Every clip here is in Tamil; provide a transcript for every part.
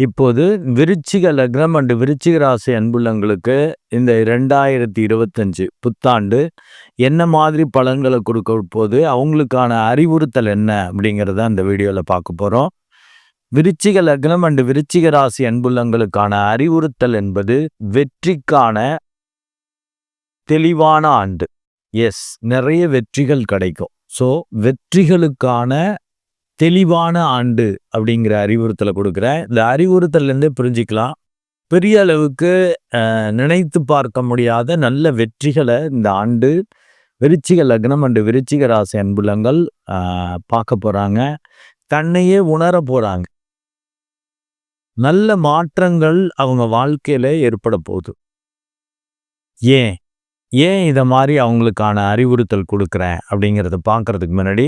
இப்போது விருச்சிக லக்னம் அண்டு விருச்சிக ராசி அன்புள்ளங்களுக்கு இந்த ரெண்டாயிரத்தி இருபத்தஞ்சு புத்தாண்டு என்ன மாதிரி பலன்களை கொடுக்க போது அவங்களுக்கான அறிவுறுத்தல் என்ன அப்படிங்கிறத அந்த வீடியோவில் பார்க்க போகிறோம் விருச்சிக லக்னம் அண்டு விருச்சிக ராசி அன்புள்ளங்களுக்கான அறிவுறுத்தல் என்பது வெற்றிக்கான தெளிவான ஆண்டு. எஸ் நிறைய வெற்றிகள் கிடைக்கும். ஸோ வெற்றிகளுக்கான தெளிவான ஆண்டு அப்படிங்கிற அறிவுறுத்தலை கொடுக்குறேன். இந்த அறிவுறுத்தல்லேருந்தே புரிஞ்சிக்கலாம். பெரிய அளவுக்கு நினைத்து பார்க்க முடியாத நல்ல வெற்றிகளை இந்த ஆண்டு விருச்சிக லக்னம் அண்டு விருச்சிக ராசி அன்புலங்கள் பார்க்க போகிறாங்க தன்னையே உணர போகிறாங்க நல்ல மாற்றங்கள் அவங்க வாழ்க்கையில் ஏற்பட போகுது. ஏன்? ஏன் இதை மாதிரி அவங்களுக்கான அறிவுறுத்தல் கொடுக்குறேன் அப்படிங்கிறத பார்க்குறதுக்கு முன்னாடி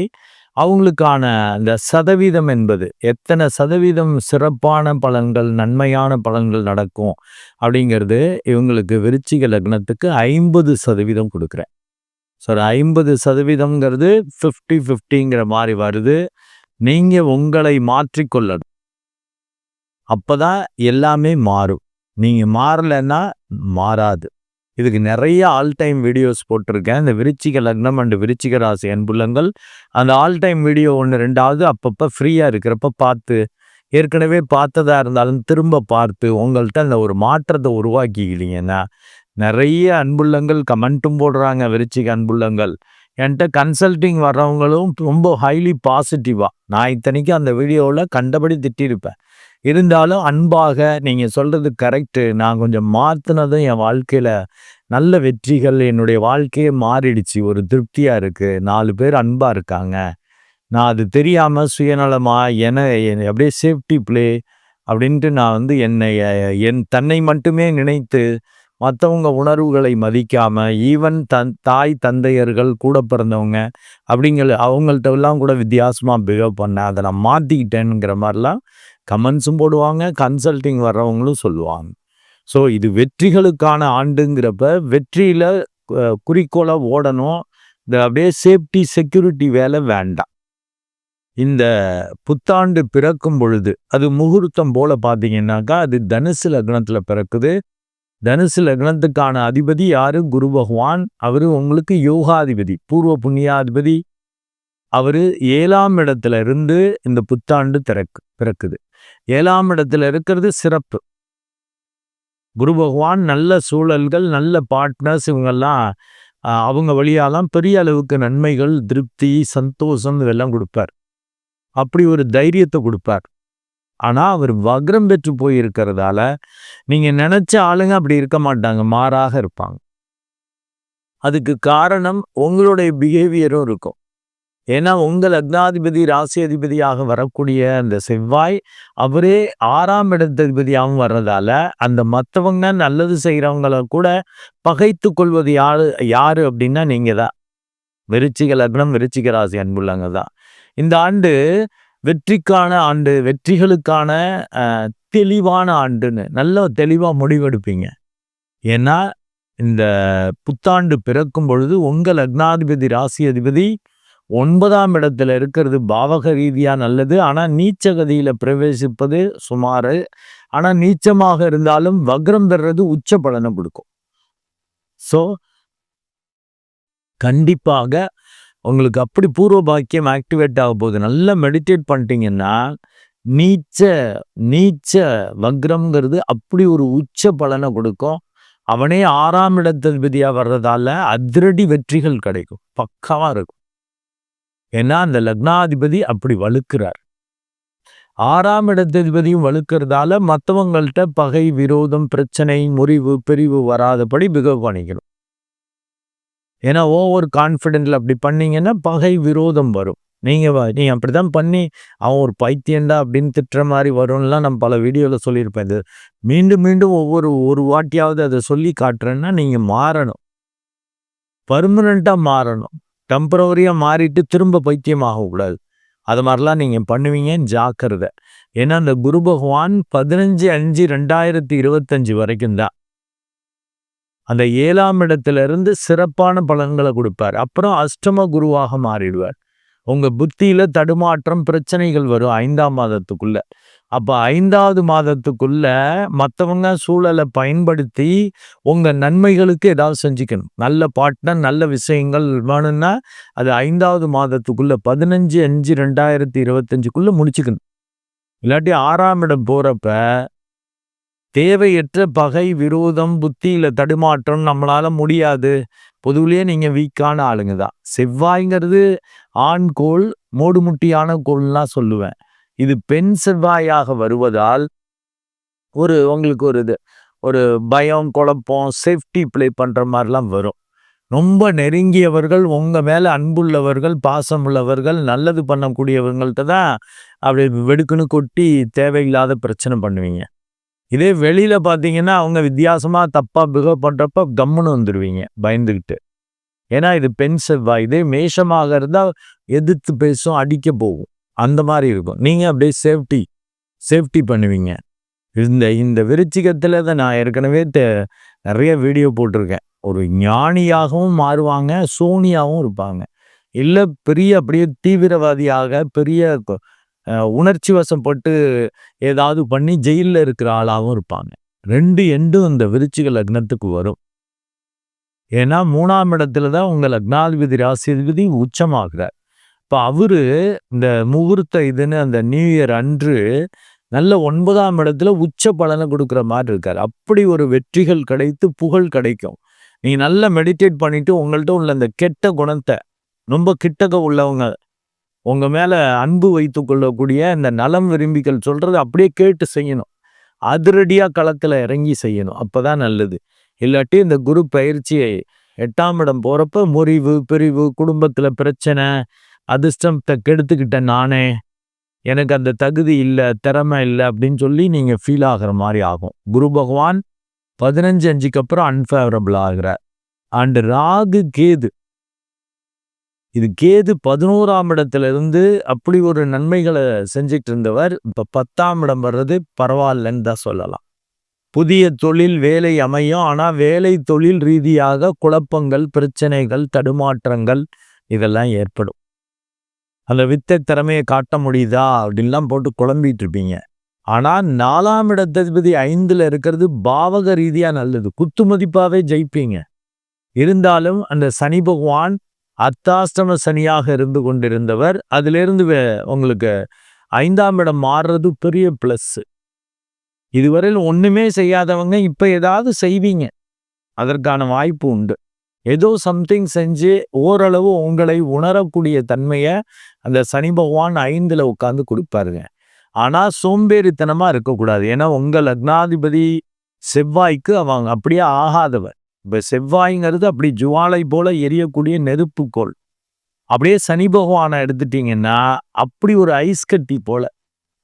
அவங்களுக்கான அந்த சதவீதம் என்பது எத்தனை சதவீதம் சிறப்பான பலன்கள் நன்மையான பலன்கள் நடக்கும் அப்படிங்கிறது இவங்களுக்கு விருச்சிக லக்னத்துக்கு ஐம்பது சதவீதம் கொடுக்குறேன். ஸோ ஐம்பது சதவீதம்ங்கிறது ஃபிஃப்டி ஃபிஃப்டிங்கிற மாதிரி வருது. நீங்கள் உங்களை மாற்றிக்கொள்ளணும். அப்போ தான் எல்லாமே மாறும். நீங்கள் மாறலைன்னா மாறாது. இதுக்கு நிறைய ஆல் டைம் வீடியோஸ் போட்டிருக்கேன். இந்த விருச்சிக லக்னம் அண்டு விருச்சிக ராசி அன்புள்ளங்கள் அந்த ஆல் டைம் வீடியோ ஒன்று ரெண்டாவது அப்பப்போ ஃப்ரீயாக இருக்கிறப்ப பார்த்து ஏற்கனவே பார்த்ததா இருந்தாலும் திரும்ப பார்த்து உங்கள்கிட்ட அந்த ஒரு மாற்றத்தை உருவாக்கிக்கிட்டீங்கன்னா நிறைய அன்புள்ளங்கள் கமெண்ட்டும் போடுறாங்க விருச்சிக அன்புள்ளங்கள் என்கிட்ட கன்சல்டிங் வர்றவங்களும் ரொம்ப ஹைலி பாசிட்டிவாக நான் இத்தனைக்கும் அந்த வீடியோவில் கண்டபடி திட்டியிருப்பேன் இருந்தாலும் அன்பாக நீங்கள் சொல்கிறது கரெக்டு நான் கொஞ்சம் மாற்றினதும் என் வாழ்க்கையில் நல்ல வெற்றிகள் என்னுடைய வாழ்க்கையே மாறிடுச்சு. ஒரு திருப்தியாக இருக்குது நாலு பேர் அன்பாக இருக்காங்க. நான் அது தெரியாமல் சுயநலமாக என அப்படியே சேஃப்டி பிளே அப்படின்ட்டு நான் வந்து என்னை என் தன்னை மட்டுமே நினைத்து மற்றவங்க உணர்வுகளை மதிக்காமல் ஈவன் தன் தாய் தந்தையர்கள் கூட பிறந்தவங்க அப்படிங்கிற அவங்கள்ட்டெல்லாம் கூட வித்தியாசமாக பிஹேவ் பண்ணேன். அதை நான் மாற்றிக்கிட்டேனுங்கிற மாதிரிலாம் கமெண்ட்ஸும் போடுவாங்க கன்சல்டிங் வர்றவங்களும் சொல்லுவாங்க. ஸோ இது வெற்றிகளுக்கான ஆண்டுங்கிறப்ப வெற்றியில் குறிக்கோளாக ஓடணும். இந்த அப்படியே சேஃப்டி செக்யூரிட்டி வேலை வேண்டாம். இந்த புத்தாண்டு பிறக்கும் பொழுது அது முகூர்த்தம் போல பார்த்தீங்கன்னாக்கா அது தனுசு லக்னத்தில் பிறக்குது. தனுசு லக்னத்துக்கான அதிபதி யார்? குரு பகவான். அவரு உங்களுக்கு யோகாதிபதி பூர்வ புண்ணியாதிபதி. அவரு ஏழாம் இடத்துல இருந்து இந்த புத்தாண்டு திறக்கு பிறக்குது. ஏழாம் இடத்துல இருக்கிறது சிறப்பு. குரு பகவான் நல்ல சூழல்கள் நல்ல பார்ட்னர்ஸ் இவங்கெல்லாம் அவங்க வழியாலாம் பெரிய அளவுக்கு நன்மைகள் திருப்தி சந்தோஷம் இதெல்லாம் கொடுப்பார். அப்படி ஒரு தைரியத்தை கொடுப்பார். ஆனால் அவர் வக்ரம் பெற்று போயிருக்கிறதால நீங்கள் நினச்ச ஆளுங்க அப்படி இருக்க மாட்டாங்க மாறாக இருப்பாங்க. அதுக்கு காரணம் உங்களுடைய பிஹேவியரும் இருக்கும். ஏன்னா உங்கள் லக்னாதிபதி ராசி அதிபதியாக வரக்கூடிய அந்த செவ்வாய் அவரே ஆறாம் இடத்ததிபதியாகவும் வர்றதால அந்த மற்றவங்க நல்லது செய்கிறவங்கள கூட பகைத்து கொள்வது யாரு யாரு அப்படின்னா நீங்கள் தான். விருச்சிக லக்னம் விருச்சிக ராசி அன்புள்ளங்க தான். இந்த ஆண்டு வெற்றிக்கான ஆண்டு வெற்றிகளுக்கான தெளிவான ஆண்டுன்னு நல்ல தெளிவாக முடிவெடுப்பீங்க. ஏன்னா இந்த புத்தாண்டு பிறக்கும் பொழுது உங்கள் லக்னாதிபதி ராசி அதிபதி ஒன்பதாம் இடத்துல இருக்கிறது பாவக ரீதியாக நல்லது. ஆனால் நீச்சகதியில் பிரவேசிப்பது சுமார். ஆனால் நீச்சமாக இருந்தாலும் வக்ரம் பெறுறது உச்ச பலனை கொடுக்கும். ஸோ கண்டிப்பாக உங்களுக்கு அப்படி பூர்வ பாக்கியம் ஆக்டிவேட் ஆக போகுது. நல்லா மெடிடேட் பண்ணிட்டீங்கன்னா நீச்ச நீச்ச வக்ரம்ங்கிறது அப்படி ஒரு உச்ச பலனை கொடுக்கும். அவனே ஆறாம் இடத்ததிபதியாக வர்றதால அதிரடி வெற்றிகள் கிடைக்கும். பக்காவாக இருக்கும். ஏன்னா அந்த லக்னாதிபதி அப்படி வலுக்கிறார் ஆறாம் இடத்ததிபதியும் வலுக்கிறதால மற்றவங்கள்ட்ட பகை விரோதம் பிரச்சனை முறிவு பிரிவு வராதபடி பிகவ் பண்ணிக்கணும். ஏன்னா ஓவர் கான்ஃபிடென்ட்ல அப்படி பண்ணீங்கன்னா பகை விரோதம் வரும். நீங்க நீ அப்படிதான் பண்ணி அவன் ஒரு பைத்தியண்டா அப்படின்னு திட்டுற மாதிரி வரும்லாம் நம்ம பல வீடியோவில் சொல்லியிருப்பேன். இது மீண்டும் மீண்டும் ஒவ்வொரு ஒரு வாட்டியாவது அதை சொல்லி காட்டுறேன்னா நீங்க மாறணும். பர்மனண்ட்டாக மாறணும். டெம்பரவரியாக மாறிட்டு திரும்ப பைத்தியம் ஆகக்கூடாது அது மாதிரிலாம் நீங்கள் பண்ணுவீங்க ஜாக்கிரதை. ஏன்னா அந்த குரு பகவான் பதினஞ்சு அஞ்சு ரெண்டாயிரத்தி இருபத்தஞ்சு வரைக்கும் தான். அந்த ஏழாம் இடத்துலேருந்து சிறப்பான பலன்களை கொடுப்பார். அப்புறம் அஷ்டம குருவாக மாறிடுவார். உங்கள் புத்தியில் தடுமாற்றம் பிரச்சனைகள் வரும் ஐந்தாம் மாதத்துக்குள்ளே. அப்போ ஐந்தாவது மாதத்துக்குள்ள மற்றவங்க சூழலை பயன்படுத்தி உங்கள் நன்மைகளுக்கு ஏதாவது செஞ்சுக்கணும். நல்ல பாட்னா நல்ல விஷயங்கள் வேணும்னா அது ஐந்தாவது மாதத்துக்குள்ள பதினஞ்சு அஞ்சு ரெண்டாயிரத்தி இருபத்தஞ்சுக்குள்ளே முடிச்சுக்கணும். இல்லாட்டி ஆறாம் இடம் போகிறப்ப தேவையற்ற பகை விரோதம் புத்தியில் தடுமாற்றம் நம்மளால் முடியாது. பொதுவிலேயே நீங்கள் வீக்கான ஆளுங்க தான். செவ்வாய்ங்கிறது ஆண் கோள் மூடுமுட்டியான கோள்லாம் சொல்லுவேன். இது பெண் செவ்வாயாக வருவதால் ஒரு உங்களுக்கு ஒரு இது ஒரு பயம் குழப்பம் சேஃப்டி ப்ளே பண்ணுற மாதிரிலாம் வரும். ரொம்ப நெருங்கியவர்கள் உங்கள் மேலே அன்புள்ளவர்கள் பாசம் உள்ளவர்கள் நல்லது பண்ணக்கூடியவங்கள்ட்ட தான் அப்படி வெடுக்குன்னு கொட்டி தேவையில்லாத பிரச்சனை பண்ணுவீங்க. இதே வெளியில் பார்த்தீங்கன்னா அவங்க வித்தியாசமாக தப்பாக பிஹேவ் பண்ணுறப்ப கம்முன்னு வந்துடுவீங்க பயந்துக்கிட்டு ஏன்னா இது பெண் செவ்வாய். இதே மேஷமாக இருந்தால் எதிர்த்து பேசும் அடிக்க போகும். அந்த மாதிரி இருக்கும். நீங்கள் அப்படியே சேஃப்டி சேஃப்டி பண்ணுவீங்க. இந்த இந்த விருச்சிகத்தில் தான் நான் ஏற்கனவே நிறைய வீடியோ போட்டிருக்கேன். ஒரு ஞானியாகவும் மாறுவாங்க சோனியாகவும் இருப்பாங்க. இல்லை பெரிய அப்படியே தீவிரவாதியாக பெரிய உணர்ச்சி வசப்பட்டு ஏதாவது பண்ணி ஜெயிலில் இருக்கிற ஆளாகவும் இருப்பாங்க. ரெண்டு எண்டும் இந்த விருச்சிக லக்னத்துக்கு வரும். ஏன்னா மூணாம் இடத்துல தான் உங்கள் லக்னாதிபதி ராசிபதி உச்சமாகிறார். இப்போ அவரு இந்த முகூர்த்த இதுன்னு அந்த நியூ இயர் அன்று நல்ல ஒன்பதாம் இடத்துல உச்ச பலனை கொடுக்குற மாதிரி இருக்கார். அப்படி ஒரு வெற்றிகள் கிடைத்து புகழ் கிடைக்கும். நீங்கள் நல்லா மெடிடேட் பண்ணிட்டு உங்கள்கிட்ட உள்ள அந்த கெட்ட குணத்தை ரொம்ப கிட்டக்க உள்ளவங்க உங்க மேல அன்பு வைத்து கொள்ளக்கூடிய இந்த நலம் விரும்பிகள் சொல்றது அப்படியே கேட்டு செய்யணும். அதிரடியாக களத்தில் இறங்கி செய்யணும். அப்பதான் நல்லது. இல்லாட்டி இந்த குரு பயிற்சியை எட்டாம் இடம் போகிறப்ப முறிவு பிரிவு குடும்பத்தில் பிரச்சனை அதிர்ஷ்டத்தை கெடுத்துக்கிட்டேன் நானே எனக்கு அந்த தகுதி இல்லை திறமை இல்லை அப்படின்னு சொல்லி நீங்கள் ஃபீல் ஆகிற மாதிரி ஆகும். குரு பகவான் பதினஞ்சு அஞ்சுக்கு அப்புறம் அன்ஃபேவரபிள் ஆகிறார். அண்டு ராகு கேது. இது கேது பதினோராம் இடத்துல இருந்து அப்படி ஒரு நன்மைகளை செஞ்சுட்டு இருந்தவர் இப்போ பத்தாம் இடம் வர்றது பரவாயில்லன்னு தான் சொல்லலாம். புதிய தொழில் வேலை அமையும். ஆனால் வேலை தொழில் ரீதியாக குழப்பங்கள் பிரச்சனைகள் தடுமாற்றங்கள் இதெல்லாம் ஏற்படும். அந்த வித்தை திறமையை காட்ட முடியுதா? அப்படின்லாம் போட்டு குழம்பிட்டு இருப்பீங்க. ஆனா நாலாம் இடத்ததிபதி ஐந்துல இருக்கிறது பாவக ரீதியா நல்லது. குத்து மதிப்பாகவே ஜெயிப்பீங்க. இருந்தாலும் அந்த சனி பகவான் அத்தாஷ்டம சனியாக இருந்து கொண்டிருந்தவர் அதிலிருந்து உங்களுக்கு ஐந்தாம் இடம் மாறுறது பெரிய ப்ளஸ் இதுவரையில் ஒண்ணுமே செய்யாதவங்க இப்ப ஏதாவது செய்வீங்க. அதற்கான வாய்ப்பு உண்டு. ஏதோ சம்திங் செஞ்சு ஓரளவு உங்களை உணரக்கூடிய தன்மையை அந்த சனி பகவான் ஐந்தில் உட்காந்து கொடுப்பாருங்க. ஆனால் சோம்பேறித்தனமா இருக்கக்கூடாது. ஏன்னா உங்கள் லக்னாதிபதி செவ்வாய்க்கு அவங்க அப்படியே ஆகாதவர். இப்போ செவ்வாய்ங்கிறது அப்படி ஜுவாலை போல எரியக்கூடிய நெருப்புக்கோள். அப்படியே சனி பகவானை எடுத்துட்டீங்கன்னா அப்படி ஒரு ஐஸ் கட்டி போல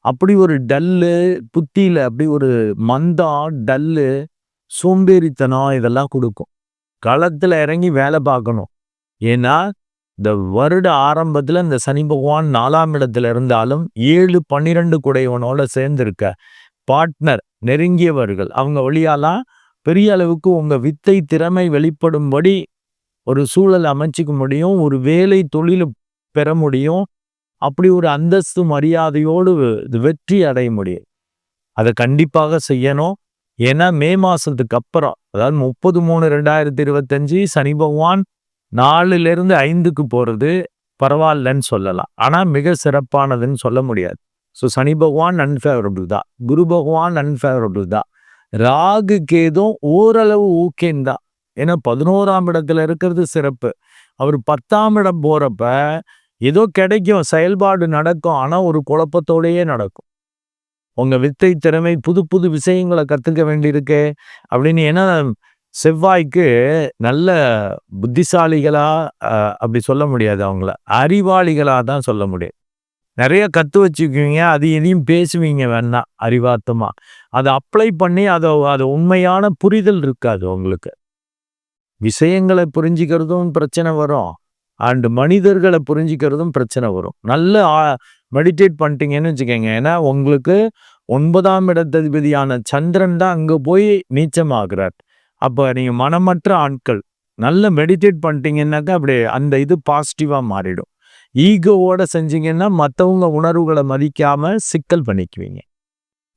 அப்படி ஒரு டல்லு புத்தியில் அப்படி ஒரு மந்தம் டல்லு சோம்பேறித்தனம் இதெல்லாம் கொடுக்கும். களத்தில் இறங்கி வேலை பார்க்கணும். ஏன்னா இந்த வருட ஆரம்பத்தில் இந்த சனி பகவான் நாலாம் இடத்துல இருந்தாலும் ஏழு பன்னிரெண்டு குடையவனோட சேர்ந்திருக்க பார்ட்னர் நெருங்கியவர்கள். அவங்க வழியாலாம் பெரிய அளவுக்கு உங்கள் வித்தை திறமை வெளிப்படும்படி ஒரு சூழல் அமைச்சிக்க முடியும் ஒரு வேலை தொழில் பெற முடியும். அப்படி ஒரு அந்தஸ்து மரியாதையோடு வெற்றி அடைய முடியும். அதை கண்டிப்பாக செய்யணும். ஏன்னா மே மாதத்துக்கு அப்புறம் அதாவது முப்பது மூணு ரெண்டாயிரத்தி இருபத்தஞ்சு சனி பகவான் நாலுலேருந்து ஐந்துக்கு போகிறது பரவாயில்லன்னு சொல்லலாம். ஆனால் மிக சிறப்பானதுன்னு சொல்ல முடியாது. ஸோ சனி பகவான் அன்ஃபேவரபிள் தான். குரு பகவான் அன்ஃபேவரபிள் தான். ராகு கேதும் ஓரளவு ஊக்கேன் தான். ஏன்னா பதினோராம் இடத்துல இருக்கிறது சிறப்பு. அவர் பத்தாம் இடம் போகிறப்ப ஏதோ கிடைக்கும் செயல்பாடு நடக்கும் ஆனால் ஒரு குழப்பத்தோடையே நடக்கும். உங்கள் வித்தை திறமை புது புது விஷயங்களை கற்றுக்க வேண்டியிருக்கு அப்படின்னு ஏன்னா செவ்வாய்க்கு நல்ல புத்திசாலிகளா அப்படி சொல்ல முடியாது அவங்கள. அறிவாளிகளாக தான் சொல்ல முடியும். நிறைய கற்று வச்சுக்குவீங்க அது எதையும் பேசுவீங்க வேணா அறிவார்த்தமாக அதை அப்ளை பண்ணி அதை அது உண்மையான புரிதல் இருக்காது உங்களுக்கு. விஷயங்களை புரிஞ்சுக்கிறதும் பிரச்சனை வரும். அண்டு மனிதர்களை புரிஞ்சிக்கிறதும் பிரச்சனை வரும். நல்ல மெடிடேட் பண்ணிட்டீங்கன்னு வச்சுக்கோங்க. ஏன்னா உங்களுக்கு ஒன்பதாம் இடத்ததிபதியான சந்திரன் தான் அங்கே போய் நீச்சமாகிறார். அப்போ நீங்கள் மனமற்ற ஆட்கள் நல்ல மெடிடேட் பண்ணிட்டீங்கன்னாக்கா அப்படி அந்த இது பாசிட்டிவாக மாறிடும். ஈகோவோட செஞ்சீங்கன்னா மற்றவங்க உணர்வுகளை மதிக்காமல் சிக்கல் பண்ணிக்குவீங்க.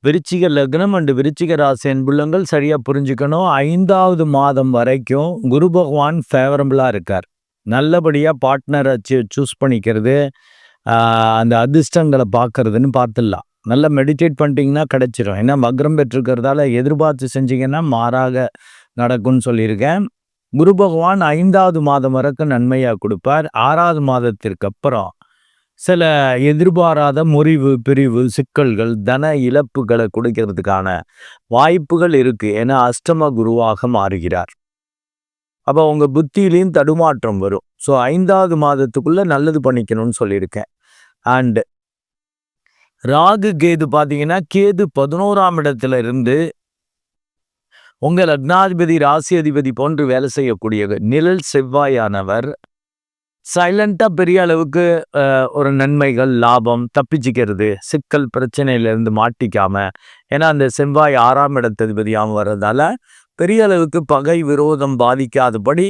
விருச்சிக லக்னம் அண்டு விருச்சிக ராசி அன்புள்ளங்கள் சரியாக புரிஞ்சுக்கணும். ஐந்தாவது மாதம் வரைக்கும் குரு பகவான் ஃபேவரபுளாக இருக்கார். நல்லபடியாக பார்ட்னரை சூஸ் பண்ணிக்கிறது அந்த அதிர்ஷ்டங்களை பார்க்கறதுன்னு பார்த்துடலாம். நல்லா மெடிடேட் பண்ணிட்டீங்கன்னா கிடச்சிரும். ஏன்னா மக்ரம் பெற்றிருக்கிறதால எதிர்பார்த்து செஞ்சீங்கன்னா மாறாக நடக்கும்னு சொல்லியிருக்கேன். குரு பகவான் ஐந்தாவது மாதம் வரைக்கும் நன்மையாக கொடுப்பார். ஆறாவது மாதத்திற்கு அப்புறம் சில எதிர்பாராத முறிவு பிரிவு சிக்கல்கள் தன இழப்புகளை கொடுக்கறதுக்கான வாய்ப்புகள் இருக்குது ஏன்னா அஷ்டம குருவாக மாறுகிறார். அப்போ உங்கள் புத்தியிலையும் தடுமாற்றம் வரும். ஸோ ஐந்தாவது மாதத்துக்குள்ளே நல்லது பண்ணிக்கணும்னு சொல்லியிருக்கேன். அண்டு ராகு கேது பார்த்தீங்கன்னா கேது பதினோராம் இடத்துல இருந்து உங்கள் லக்னாதிபதி ராசி அதிபதி போன்று வேலை செய்யக்கூடிய நிழல் செவ்வாயானவர். சைலண்டாக பெரிய அளவுக்கு ஒரு நன்மைகள் லாபம் தப்பிச்சிக்கிறது. சிக்கல் பிரச்சனையிலேருந்து மாட்டிக்காமல் ஏன்னா அந்த செவ்வாய் ஆறாம் இடத்ததிபதியாகவும் வர்றதால பெரிய அளவுக்கு பகை விரோதம் பாதிக்காதபடி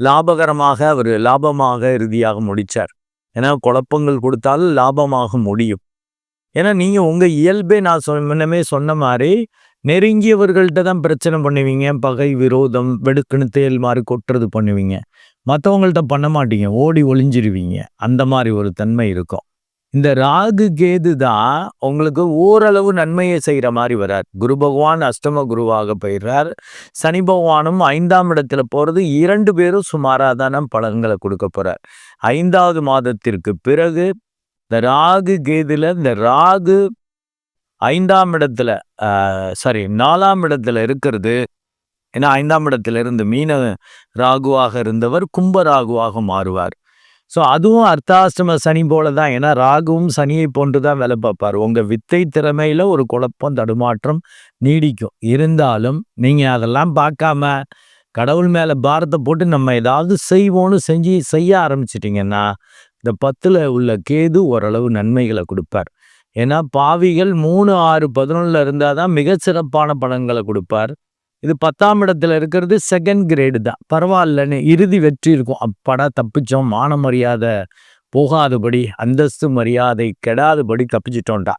லாபகரமாக அவர் லாபமாக இறுதியாக முடித்தார் ஏன்னா குழப்பங்கள் கொடுத்தாலும் லாபமாக முடியும். ஏன்னா நீங்கள் உங்கள் இயல்பே நான் சொ முன்னமே சொன்ன மாதிரி நெருங்கியவர்கள்ட்ட தான் பிரச்சனை பண்ணுவீங்க. பகை விரோதம் வெடுக்குன்னு தேல் மாதிரி கொட்டுறது பண்ணுவீங்க. மற்றவங்கள்ட்ட பண்ண மாட்டீங்க. ஓடி ஒளிஞ்சிருவீங்க. அந்த மாதிரி ஒரு தன்மை இருக்கும். இந்த ராகு கேது தான் உங்களுக்கு ஓரளவு நன்மையை செய்கிற மாதிரி வரார். குரு பகவான் அஷ்டம குருவாக போயிடுறார் சனி பகவானும் ஐந்தாம் இடத்துல போகிறது இரண்டு பேரும் சுமாராக தானே பலன்களை கொடுக்க போகிறார் ஐந்தாவது மாதத்திற்கு பிறகு இந்த ராகு கேதுல இந்த ராகு ஐந்தாம் இடத்துல சாரி நாலாம் இடத்துல இருக்கிறது. ஏன்னா ஐந்தாம் இடத்துல இருந்து மீன ராகுவாக இருந்தவர் கும்ப ராகுவாக மாறுவார். ஸோ அதுவும் அர்த்தாஷ்டம சனி போல தான் ஏன்னா ராகுவும் சனியை போன்று தான் வேலை பார்ப்பார். உங்கள் வித்தை திறமையில் ஒரு குழப்பம் தடுமாற்றம் நீடிக்கும். இருந்தாலும் நீங்கள் அதெல்லாம் பார்க்காம கடவுள் மேலே பாரத்தை போட்டு நம்ம ஏதாவது செய்வோன்னு செஞ்சு செய்ய ஆரம்பிச்சிட்டிங்கன்னா இந்த பத்தில் உள்ள கேது ஓரளவு நன்மைகளை கொடுப்பார். ஏன்னா பாவிகள் மூணு ஆறு பதினொன்றில் இருந்தால் தான் மிக சிறப்பான பலன்களை கொடுப்பார். இது பத்தாம் இடத்துல இருக்கிறது செகண்ட் கிரேடு தான். பரவாயில்லன்னு இறுதி வெற்றி இருக்கும். அப்படா தப்பிச்சோம். மான மரியாதை போகாதபடி அந்தஸ்து மரியாதை கெடாதபடி தப்பிச்சிட்டோம்டா.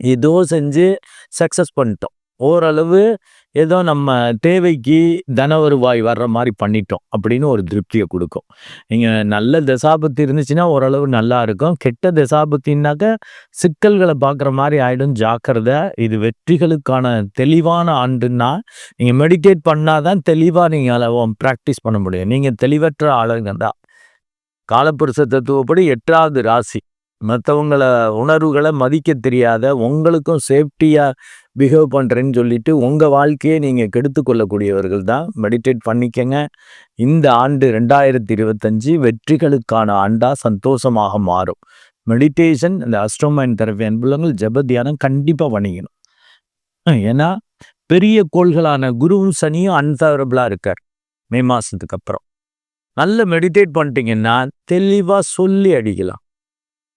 ஏதோ செஞ்சு சக்ஸஸ் பண்ணிட்டோம். ஓரளவு ஏதோ நம்ம தேவைக்கு தன வருவாய் வர்ற மாதிரி பண்ணிட்டோம் அப்படின்னு ஒரு திருப்தியை கொடுக்கும். நீங்கள் நல்ல தசாபத்தி இருந்துச்சுன்னா ஓரளவு நல்லா இருக்கும். கெட்ட தசாபத்தின்னாக்க சிக்கல்களை பார்க்குற மாதிரி ஆகிடும் ஜாக்கிரதை இது வெற்றிகளுக்கான தெளிவான ஆண்டுன்னா நீங்கள் மெடிடேட் பண்ணாதான் தெளிவாக நீங்கள் ப்ராக்டிஸ் பண்ண முடியும். நீங்கள் தெளிவற்ற ஆளுங்க தான் காலப்புருஷ தத்துவப்படி எட்டாவது ராசி. மற்றவங்கள உணர்வுகளை மதிக்க தெரியாத உங்களுக்கும் சேஃப்டியாக பிஹேவ் பண்ணுறேன்னு சொல்லிட்டு உங்கள் வாழ்க்கையை நீங்கள் கெடுத்து கொள்ளக்கூடியவர்கள் தான். மெடிடேட் பண்ணிக்கங்க. இந்த ஆண்டு ரெண்டாயிரத்தி இருபத்தஞ்சி வெற்றிகளுக்கான ஆண்டாக சந்தோஷமாக மாறும். மெடிடேஷன் இந்த அஸ்ட்ரோமைன் தெரப்பி அன்புலங்கள் ஜப தியானம் கண்டிப்பாக பண்ணிக்கணும். ஏன்னா பெரிய கோள்களான குருவும் சனியும் அன்ஃபேவரபிளாக இருக்கார் மே மாதத்துக்கு அப்புறம். நல்ல மெடிடேட் பண்ணிட்டீங்கன்னா தெளிவாக சொல்லி அடிக்கலாம்.